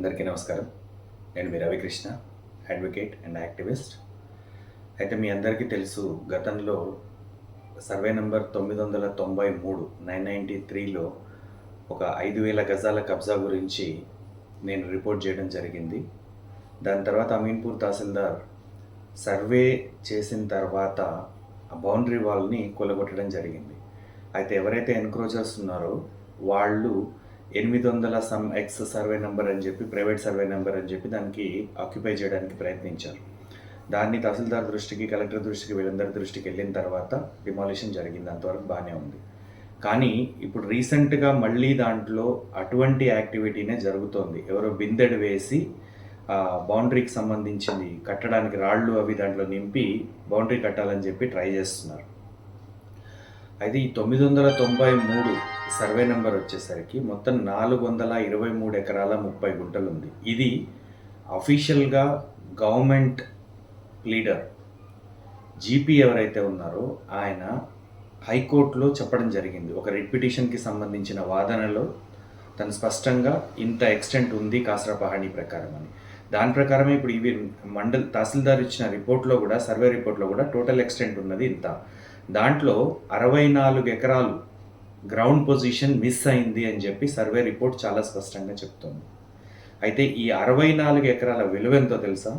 అందరికీ నమస్కారం. నేను మీ రవికృష్ణ అడ్వకేట్ అండ్ యాక్టివిస్ట్ అయితే మీ అందరికీ తెలుసు గతంలో సర్వే నెంబర్ తొమ్మిది వందల తొంభై మూడు నైన్ నైంటీ త్రీలో ఒక ఐదు వేల గజాల కబ్జా గురించి నేను రిపోర్ట్ చేయడం జరిగింది. దాని తర్వాత అమీన్పూర్ తహసీల్దార్ సర్వే చేసిన తర్వాత ఆ బౌండరీ వాల్ని కొలగొట్టడం జరిగింది. అయితే ఎవరైతే ఎన్క్రోచర్స్ ఉన్నారో వాళ్ళు ఎనిమిది వందల సమ్ ఎక్స్ సర్వే నెంబర్ అని చెప్పి ప్రైవేట్ సర్వే నెంబర్ అని చెప్పి దానికి ఆక్యుపై చేయడానికి ప్రయత్నించారు. దాన్ని తహసీల్దార్ దృష్టికి కలెక్టర్ దృష్టికి వీళ్ళందరి దృష్టికి వెళ్ళిన తర్వాత డిమాలిషన్ జరిగింది. అంతవరకు బాగానే ఉంది. కానీ ఇప్పుడు రీసెంట్గా మళ్ళీ దాంట్లో అటువంటి యాక్టివిటీనే జరుగుతోంది. ఎవరో బిందెడు వేసి బౌండరీకి సంబంధించింది కట్టడానికి రాళ్ళు అవి దాంట్లో నింపి బౌండరీ కట్టాలని చెప్పి ట్రై చేస్తున్నారు. అయితే ఈ తొమ్మిది వందల తొంభై మూడు సర్వే నెంబర్ వచ్చేసరికి మొత్తం నాలుగు వందల ఇరవై మూడు ఎకరాల ముప్పై గుంటలు ఉంది ఇది అఫీషియల్గా గవర్నమెంట్ లీడర్ జీపీ ఎవరైతే ఉన్నారో ఆయన హైకోర్టులో చెప్పడం జరిగింది. ఒక రిట్ పిటిషన్కి సంబంధించిన వాదనలో తను స్పష్టంగా ఇంత ఎక్స్టెంట్ ఉంది కాసరపహాణి ప్రకారం అని. దాని ప్రకారమే ఇప్పుడు ఇవి మండల్ తహసీల్దార్ ఇచ్చిన రిపోర్ట్లో కూడా సర్వే రిపోర్ట్లో కూడా టోటల్ ఎక్స్టెంట్ ఉన్నది ఇంత. దాంట్లో అరవై నాలుగు ఎకరాలు గ్రౌండ్ పొజిషన్ మిస్ అయింది అని చెప్పి సర్వే రిపోర్ట్ చాలా స్పష్టంగా చెప్తుంది. అయితే ఈ అరవై నాలుగు ఎకరాల విలువ ఎంతో తెలుసా?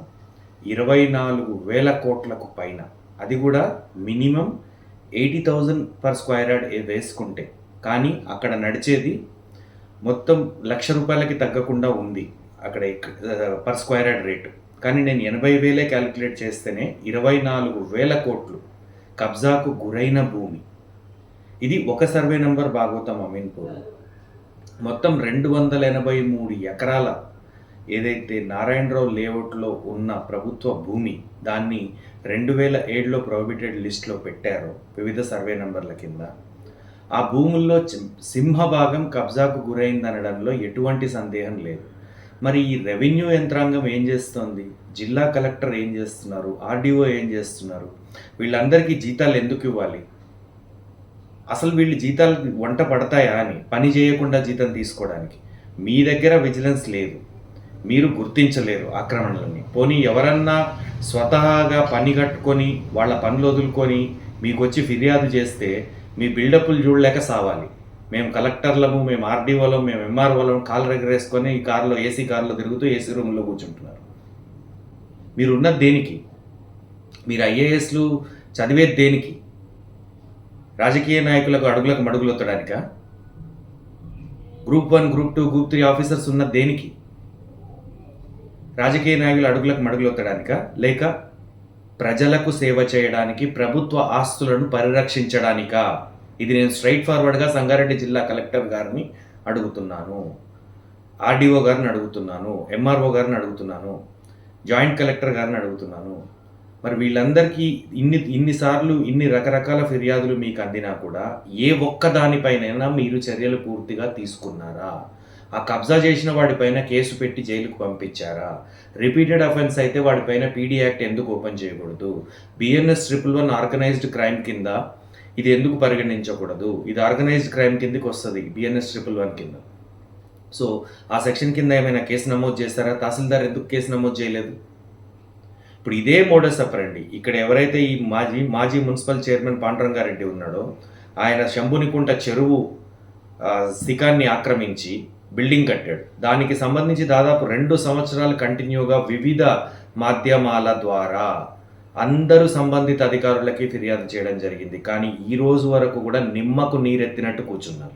ఇరవై నాలుగు వేల కోట్లకు పైన. అది కూడా minimum eighty thousand per square yard వేసుకుంటే. కానీ అక్కడ నడిచేది మొత్తం లక్ష రూపాయలకి తగ్గకుండా ఉంది అక్కడ పర్ స్క్వేర్ యార్డ్ రేటు. కానీ నేను ఎనభై వేలే క్యాలిక్యులేట్ చేస్తేనే ఇరవై నాలుగు వేల కోట్లు కబ్జాకు గురైన భూమి. ఇది ఒక సర్వే నంబర్ భాగవతం అమీన్పూర్ మొత్తం రెండు వందల ఎనభై మూడు ఎకరాల ఏదైతే నారాయణరావు లేఅవుట్లో ఉన్న ప్రభుత్వ భూమి దాన్ని రెండు వేల ఏడులో ప్రొహిబిటెడ్ లిస్ట్లో పెట్టారో వివిధ సర్వే నంబర్ల కింద. ఆ భూముల్లో సింహ సింహభాగం కబ్జాకు గురైందనడంలో ఎటువంటి సందేహం లేదు. మరి ఈ రెవెన్యూ యంత్రాంగం ఏం చేస్తోంది? జిల్లా కలెక్టర్ ఏం చేస్తున్నారు? ఆర్డీఓ ఏం చేస్తున్నారు? వీళ్ళందరికీ జీతాలు ఎందుకు ఇవ్వాలి? అసలు వీళ్ళు జీతాలు వంట పడతాయా అని? పని చేయకుండా జీతం తీసుకోవడానికి. మీ దగ్గర విజిలెన్స్ లేదు. మీరు గుర్తించలేరు ఆక్రమణలని పోనీ ఎవరన్నా స్వతహాగా పని కట్టుకొని వాళ్ళ పనులు వదులుకొని మీకు వచ్చి ఫిర్యాదు చేస్తే మీ బిల్డప్లు చూడలేక సావాలి. మేము కలెక్టర్లము మేము ఆర్డీఓలం మేము ఎంఆర్ఓలం కాలు రెగరేసుకొని ఈ కారులో ఏసీ కారులో తిరుగుతూ ఏసీ రూమ్లో కూర్చుంటున్నారు. మీరు ఉన్నది దేనికి? మీరు ఐఏఎస్లు చదివేది దేనికి? రాజకీయ నాయకులకు అడుగులకు మడుగులొత్తడానిక group one group two group three officers ఉన్న దేనికి? రాజకీయ నాయకుల అడుగులకు మడుగులొత్తడానిక లేక ప్రజలకు సేవ చేయడానికి ప్రభుత్వ ఆస్తులను పరిరక్షించడానికా? ఇది నేను స్ట్రైట్ ఫార్వర్డ్గా సంగారెడ్డి జిల్లా కలెక్టర్ గారిని అడుగుతున్నాను. ఆర్డీఓ గారిని అడుగుతున్నాను. ఎంఆర్ఓ గారిని అడుగుతున్నాను. జాయింట్ కలెక్టర్ గారిని అడుగుతున్నాను. మరి వీళ్ళందరికీ ఇన్ని ఇన్నిసార్లు ఇన్ని రకరకాల ఫిర్యాదులు మీకు అందినా కూడా ఏ ఒక్క దానిపైనైనా మీరు చర్యలు పూర్తిగా తీసుకున్నారా? ఆ కబ్జా చేసిన వాడిపైన కేసు పెట్టి జైలుకు పంపించారా? రిపీటెడ్ అఫెన్స్ అయితే వాడిపైన పీడీ యాక్ట్ ఎందుకు ఓపెన్ చేయకూడదు? BNS triple one organised crime కింద ఇది ఎందుకు పరిగణించకూడదు? ఇది ఆర్గనైజ్డ్ క్రైమ్ కిందకి వస్తుంది బిఎన్ఎస్ ట్రిపుల్ వన్ కింద. సో ఆ సెక్షన్ కింద ఏమైనా కేసు నమోదు చేస్తారా తహసీల్దార్ ఎందుకు కేసు నమోదు చేయలేదు? ఇప్పుడు ఇదే మోడస్ అప్పరండి ఇక్కడ ఎవరైతే ఈ మాజీ మాజీ మున్సిపల్ చైర్మన్ పాండురంగారెడ్డి ఉన్నాడో ఆయన శంభునికుంట చెరువు శిఖాన్ని ఆక్రమించి బిల్డింగ్ కట్టాడు. దానికి సంబంధించి దాదాపు రెండు సంవత్సరాలు కంటిన్యూగా వివిధ మాధ్యమాల ద్వారా అందరూ సంబంధిత అధికారులకి ఫిర్యాదు చేయడం జరిగింది. కానీ ఈ రోజు వరకు కూడా నిమ్మకు నీరెత్తినట్టు కూర్చున్నారు.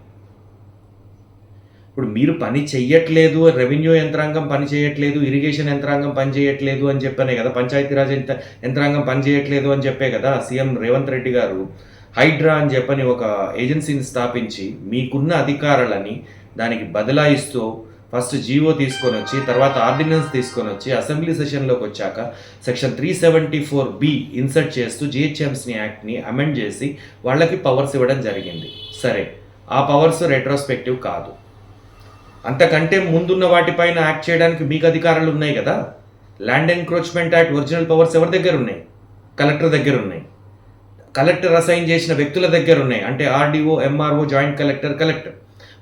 ఇప్పుడు మీరు పని చెయ్యట్లేదు రెవెన్యూ యంత్రాంగం పని చేయట్లేదు ఇరిగేషన్ యంత్రాంగం పని చేయట్లేదు అని చెప్పానే కదా పంచాయతీరాజ్ యంత్ర- యంత్రాంగం పని చేయట్లేదు అని చెప్పే కదా సీఎం రేవంత్ రెడ్డి గారు హైడ్రా అని చెప్పని ఒక ఏజెన్సీని స్థాపించి మీకున్న అధికారాలని దానికి బదలాయిస్తూ ఫస్ట్ జీవో తీసుకొని వచ్చి తర్వాత ఆర్డినెన్స్ తీసుకొని వచ్చి అసెంబ్లీ సెషన్లోకి వచ్చాక section three seventy four B insert చేస్తూ జిహెచ్ఎంసీ యాక్ట్ని అమెండ్ చేసి వాళ్ళకి పవర్స్ ఇవ్వడం జరిగింది. సరే ఆ పవర్స్ రెట్రోస్పెక్టివ్ కాదు. అంతకంటే ముందున్న వాటిపైన యాక్ట్ చేయడానికి మీకు అధికారాలు ఉన్నాయి కదా? Land encroachment act original powers ఎవరి దగ్గర ఉన్నాయి? కలెక్టర్ దగ్గర ఉన్నాయి. కలెక్టర్ అసైన్ చేసిన వ్యక్తుల దగ్గర ఉన్నాయి. అంటే RDO MRO joint collector collector.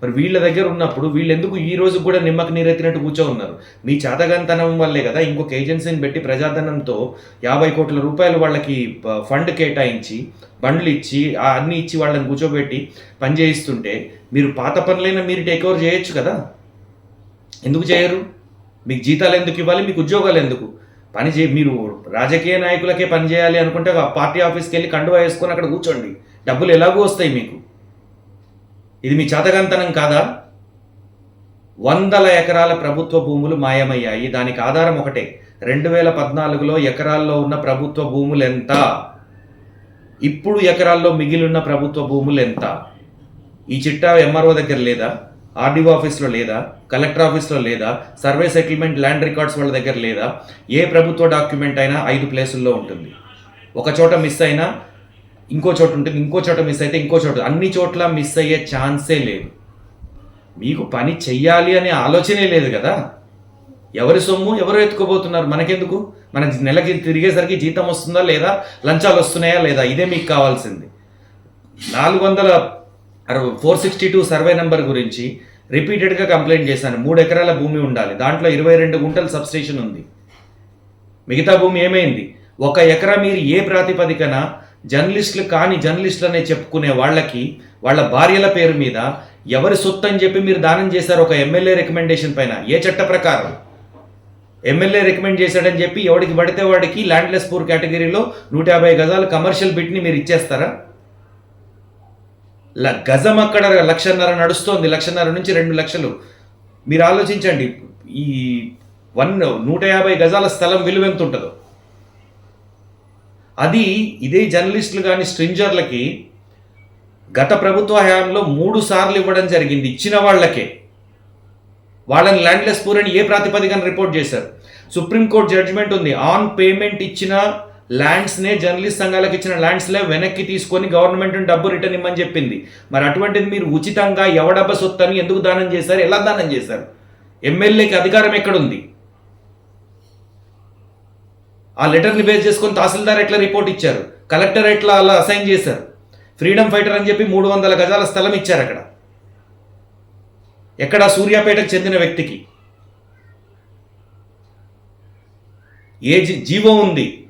మరి వీళ్ళ దగ్గర ఉన్నప్పుడు వీళ్ళు ఎందుకు ఈ రోజు కూడా నిమ్మకు నీరెత్తినట్టు కూర్చో ఉన్నారు మీ చేతగంతనం వల్లే కదా ఇంకొక ఏజెన్సీని పెట్టి ప్రజాధనంతో యాభై కోట్ల రూపాయలు వాళ్ళకి ఫండ్ కేటాయించి బండ్లు ఇచ్చి ఆ అన్ని ఇచ్చి వాళ్ళని కూర్చోబెట్టి పని చేయిస్తుంటే మీరు పాత పనులైనా మీరు టేక్ ఓవర్ చేయొచ్చు కదా? ఎందుకు చేయరు? మీకు జీతాలు ఎందుకు ఇవ్వాలి? మీకు ఉద్యోగాలు ఎందుకు? పని చే మీరు రాజకీయ నాయకులకే పని చేయాలి అనుకుంటే పార్టీ ఆఫీస్కి వెళ్ళి కండువా వేసుకొని అక్కడ కూర్చోండి. డబ్బులు ఎలాగో వస్తాయి మీకు. ఇది మీ చేతగంతనం కాదా? వందల ఎకరాల ప్రభుత్వ భూములు మాయమయ్యాయి. దానికి ఆధారం ఒకటే. రెండు వేల పద్నాలుగులో ఎకరాల్లో ఉన్న ప్రభుత్వ భూములు ఎంత? ఇప్పుడు ఎకరాల్లో మిగిలిన ప్రభుత్వ భూములు ఎంత? ఈ చిట్టా ఎంఆర్ఓ దగ్గర లేదా? ఆర్డీఓ ఆఫీస్లో లేదా? కలెక్టర్ ఆఫీస్లో లేదా? సర్వే సెటిల్మెంట్ ల్యాండ్ రికార్డ్స్ వాళ్ళ దగ్గర లేదా? ఏ ప్రభుత్వ డాక్యుమెంట్ అయినా ఐదు ప్లేసుల్లో ఉంటుంది. ఒక చోట మిస్ అయినా ఇంకో చోట ఉంటుంది ఇంకో చోట మిస్ అయితే ఇంకో చోట అన్ని చోట్ల మిస్ అయ్యే ఛాన్సే లేదు. మీకు పని చెయ్యాలి అనే ఆలోచనే లేదు కదా? ఎవరి సొమ్ము ఎవరు ఎత్తుకోబోతున్నారు మనకెందుకు? మన నెలకి తిరిగేసరికి జీతం వస్తుందా లేదా? లంచాలు వస్తున్నాయా లేదా? ఇదే మీకు కావాల్సింది. నాలుగు వందల అరవై four sixty two survey number గురించి రిపీటెడ్గా కంప్లైంట్ చేశాను. మూడు ఎకరాల భూమి ఉండాలి. దాంట్లో ఇరవై రెండు గుంటల సబ్స్టేషన్ ఉంది. మిగతా భూమి ఏమైంది? ఒక ఎకరా మీరు ఏ ప్రాతిపదికన జర్నలిస్టులు కాని జర్నలిస్టులనే చెప్పుకునే వాళ్ళకి వాళ్ళ భార్యల పేరు మీద ఎవరి సొత్తు అని చెప్పి మీరు దానం చేశారు ఒక ఎమ్మెల్యే రికమెండేషన్ పైన? ఏ చట్ట ప్రకారం? ఎమ్మెల్యే రికమెండ్ చేశాడని చెప్పి ఎవడికి పడితే వాడికి ల్యాండ్లెస్ పూర్ కేటగిరీలో నూట యాభై గజాలు కమర్షియల్ బిట్ని మీరు ఇచ్చేస్తారా? ల- గజం అక్కడ లక్షన్నర నడుస్తోంది లక్షన్నర నుంచి రెండు లక్షలు. మీరు ఆలోచించండి ఈ వన్ నూట యాభై గజాల స్థలం విలువ ఎంత ఉంటుందో? అది ఇదే జర్నలిస్టులు కానీ స్ట్రింజర్లకి గత ప్రభుత్వ హయాంలో మూడు సార్లు ఇవ్వడం జరిగింది ఇచ్చిన వాళ్ళకే. వాళ్ళని ల్యాండ్లెస్ పూర్ అని ఏ ప్రాతిపదికన రిపోర్ట్ చేశారు? సుప్రీంకోర్టు జడ్జిమెంట్ ఉంది ఆన్ పేమెంట్ ఇచ్చిన ల్యాండ్స్నే జర్నలిస్ట్ సంఘాలకు ఇచ్చిన ల్యాండ్స్లే వెనక్కి తీసుకొని గవర్నమెంట్ డబ్బు రిటర్న్ ఇమ్మని చెప్పింది. మరి అటువంటిది మీరు ఉచితంగా ఎవడబ్బ సొత్తు అని ఎందుకు దానం చేశారు? ఎలా దానం చేశారు? ఎమ్మెల్యేకి అధికారం ఎక్కడుంది? ఆ లెటర్ని బేస్ చేసుకొని తహసీల్దార్ ఎట్లా రిపోర్ట్ ఇచ్చారు? కలెక్టర్ ఎట్లా అలా అసైన్ చేశారు? ఫ్రీడమ్ ఫైటర్ అని చెప్పి మూడు వందల గజాల స్థలం ఇచ్చారు అక్కడ. ఎక్కడ? సూర్యాపేటకు చెందిన వ్యక్తికి. ఏ జీ- జీవో ఉంది.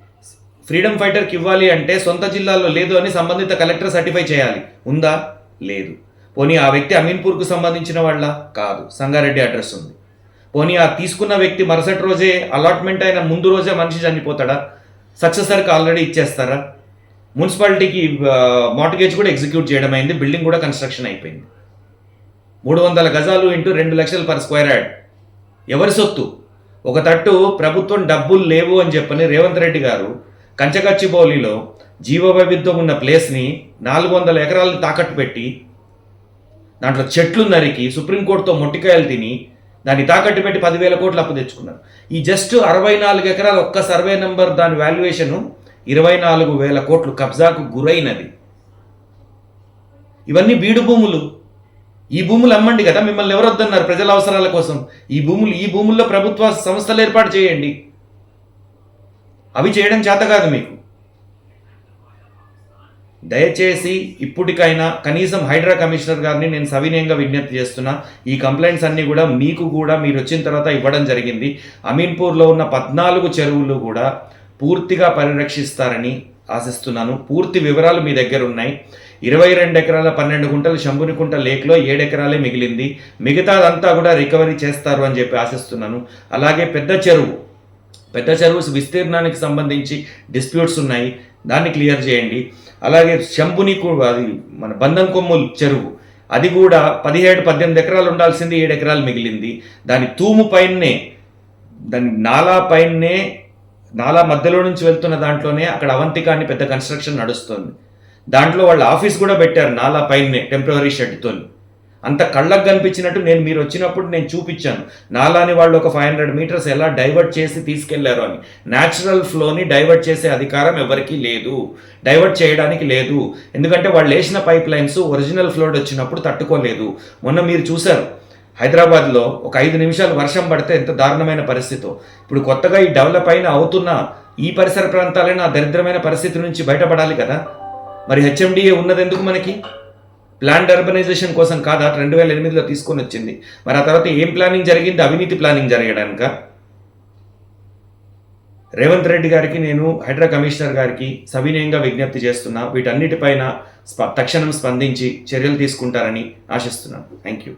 ఫ్రీడమ్ ఫైటర్కి ఇవ్వాలి అంటే సొంత జిల్లాలో లేదు అని సంబంధిత కలెక్టర్ సర్టిఫై చేయాలి. ఉందా? లేదు. పోనీ ఆ వ్యక్తి అమీన్పూర్కు సంబంధించిన వాళ్ళ? కాదు. సంగారెడ్డి అడ్రస్ ఉంది. పోనీ ఆ తీసుకున్న వ్యక్తి మరుసటి రోజే అలాట్మెంట్ అయిన ముందు రోజే మనిషి చనిపోతాడా? సక్సెసర్కి ఆల్రెడీ ఇచ్చేస్తారా? మున్సిపాలిటీకి మార్టిగేజ్ కూడా ఎగ్జిక్యూట్ చేయడం అయింది బిల్డింగ్ కూడా కన్స్ట్రక్షన్ అయిపోయింది. మూడు వందల గజాలు ఇంటూ రెండు లక్షలు పర్ స్క్వేర్ యార్డ్ ఎవరి సొత్తు? ఒక తట్టు ప్రభుత్వం డబ్బులు లేవు అని చెప్పని రేవంత్ రెడ్డి గారు కంచగచ్చిబౌలిలో జీవ వైవిధ్యం ఉన్న ప్లేస్ని నాలుగు వందల ఎకరాలు తాకట్టు పెట్టి దాంట్లో చెట్లు నరికి సుప్రీంకోర్టుతో మొట్టికాయలు తిని దాన్ని తాకట్టు పెట్టి పదివేల కోట్లు అప్పు తెచ్చుకున్నారు. ఈ జస్ట్ అరవై నాలుగు ఎకరాల ఒక్క సర్వే నెంబర్ దాని వాల్యుయేషను ఇరవై నాలుగు వేల కోట్లు కబ్జాకు గురైనది. ఇవన్నీ బీడు భూములు. ఈ భూములు అమ్మండి కదా మిమ్మల్ని ఎవరు వద్దన్నారు ప్రజల అవసరాల కోసం? ఈ భూములు ఈ భూముల్లో ప్రభుత్వ సంస్థలు ఏర్పాటు చేయండి. అవి చేయడం చేత కాదు మీకు. దయచేసి ఇప్పటికైనా కనీసం హైడ్రా కమిషనర్ గారిని నేను సవినయంగా విజ్ఞప్తి చేస్తున్నా ఈ కంప్లైంట్స్ అన్నీ కూడా మీకు కూడా మీరు వచ్చిన తర్వాత ఇవ్వడం జరిగింది. అమీన్పూర్లో ఉన్న పద్నాలుగు చెరువులు కూడా పూర్తిగా పరిరక్షిస్తారని ఆశిస్తున్నాను. పూర్తి వివరాలు మీ దగ్గర ఉన్నాయి. ఇరవై రెండు ఎకరాల పన్నెండు గుంటలు శంభునికుంట లేక్లో ఏడు ఎకరాలే మిగిలింది. మిగతాదంతా కూడా రికవరీ చేస్తారు అని చెప్పి ఆశిస్తున్నాను. అలాగే పెద్ద చెరువు పెద్ద చెరువు విస్తీర్ణానికి సంబంధించి డిస్ప్యూట్స్ ఉన్నాయి. దాన్ని క్లియర్ చేయండి. అలాగే శంభుని కూడా అది మన బంధం కొమ్ములు చెరువు. అది కూడా పదిహేడు పద్దెనిమిది ఎకరాలు ఉండాల్సింది ఏడు ఎకరాలు మిగిలింది. దాని తూము పైనే దాని నాలా పైనే నాలా మధ్యలో నుంచి వెళ్తున్న దాంట్లోనే అక్కడ అవంతిక అని పెద్ద కన్స్ట్రక్షన్ నడుస్తుంది. దాంట్లో వాళ్ళ ఆఫీస్ కూడా పెట్టారు నాలా పైనే టెంపరీ షెడ్తో అంత కళ్ళకు కనిపించినట్టు నేను మీరు వచ్చినప్పుడు నేను చూపించాను. నాలాని వాళ్ళు ఒక ఫైవ్ హండ్రెడ్ మీటర్స్ ఎలా డైవర్ట్ చేసి తీసుకెళ్ళారు అని. న్యాచురల్ ఫ్లోని డైవర్ట్ చేసే అధికారం ఎవరికీ లేదు. డైవర్ట్ చేయడానికి లేదు. ఎందుకంటే వాళ్ళు వేసిన పైప్ లైన్స్ ఒరిజినల్ ఫ్లోడ్ వచ్చినప్పుడు తట్టుకోలేదు. మొన్న మీరు చూశారు. హైదరాబాద్లో ఒక ఐదు నిమిషాలు వర్షం పడితే ఎంత దారుణమైన పరిస్థితి. ఇప్పుడు కొత్తగా ఈ డెవలప్ అయిన అవుతున్న ఈ పరిసర ప్రాంతాలైన ఆ దరిద్రమైన పరిస్థితి నుంచి బయటపడాలి కదా? మరి హెచ్ఎండిఏ ఉన్నది ఎందుకు మనకి? ప్లాన్ అర్బనైజేషన్ కోసం కాదా? రెండు వేల ఎనిమిదిలో తీసుకొని వచ్చింది. మరి ఆ తర్వాత ఏం ప్లానింగ్ జరిగింది? అవినీతి ప్లానింగ్ జరగడానిక? రేవంత్ రెడ్డి గారికి నేను హైడ్రా కమిషనర్ గారికి సవినయంగా విజ్ఞప్తి చేస్తున్నా. వీటన్నిటిపైన స్ప తక్షణం స్పందించి చర్యలు తీసుకుంటారని ఆశిస్తున్నాను. Thank you